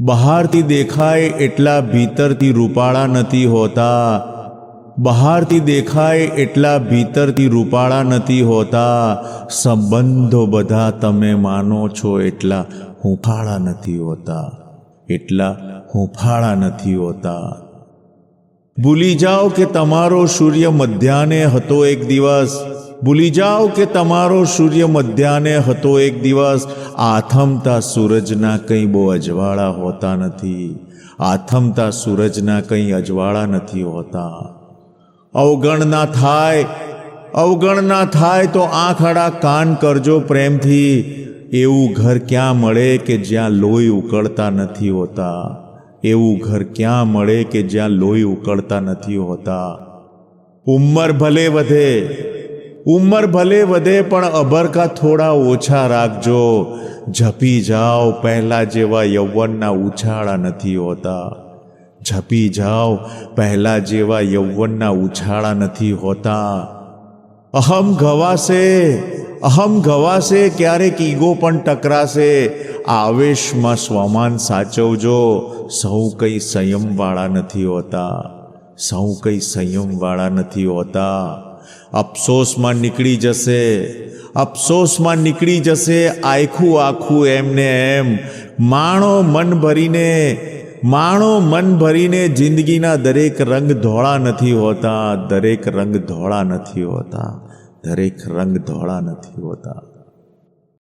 બહારથી દેખાય એટલા ભીતરથી રૂપાળા નથી હોતા. બહારથી દેખાય એટલા ભીતરથી રૂપાળા નથી હોતા. સંબંધો બધા તમે માનો છો એટલા હુંફાળા નથી હોતા. એટલા હુંફાળા નથી હોતા. ભૂલી જાઓ કે તમારો સૂર્ય મધ્યાને હતો એક દિવસ. ભૂલી જાઓ કે તમારો સૂર્ય મધ્યાને હતો એક દિવસ. આથમતા સૂરજના કંઈ બહુ અજવાળા હોતા નથી. આથમતા સૂરજના કંઈ અજવાળા નથી હોતા. અવગણના થાય અવગણના થાય તો આંખ આડા કાન કરજો પ્રેમથી. એવું ઘર ક્યાં મળે કે જ્યાં લોહી ઉકળતા નથી હોતા? એવું ઘર ક્યાં મળે કે જ્યાં લોહી ઉકળતા નથી હોતા? ઉંમર ભલે વધે ઉંમર ભલે વધે પણ અભરકા થોડા ઓછા રાખજો. ઝપી જાઓ પહેલા જેવા યૌવનના ઉછાળા નથી હોતા. ઝપી જાઓ પહેલા જેવા યૌવનના ઉછાળા નથી હોતા. અહમ ગવાશે અહમ ગવાશે ક્યારેક ઈગો પણ ટકરાશે. આવેશમાં સ્વમાન સાચવજો. સૌ કંઈ સંયમવાળા નથી હોતા. સૌ કંઈ સંયમવાળા નથી હોતા. અફસોસમાં નીકળી જશે. અફસોસમાં નીકળી જશે, આખું આખું એમને એમ. માણો મન ભરીને, માણો મન ભરીને જિંદગીના દરેક રંગ ધોળા નથી હોતા, દરેક રંગ ધોળા નથી હોતા, દરેક રંગ ધોળા નથી હોતા.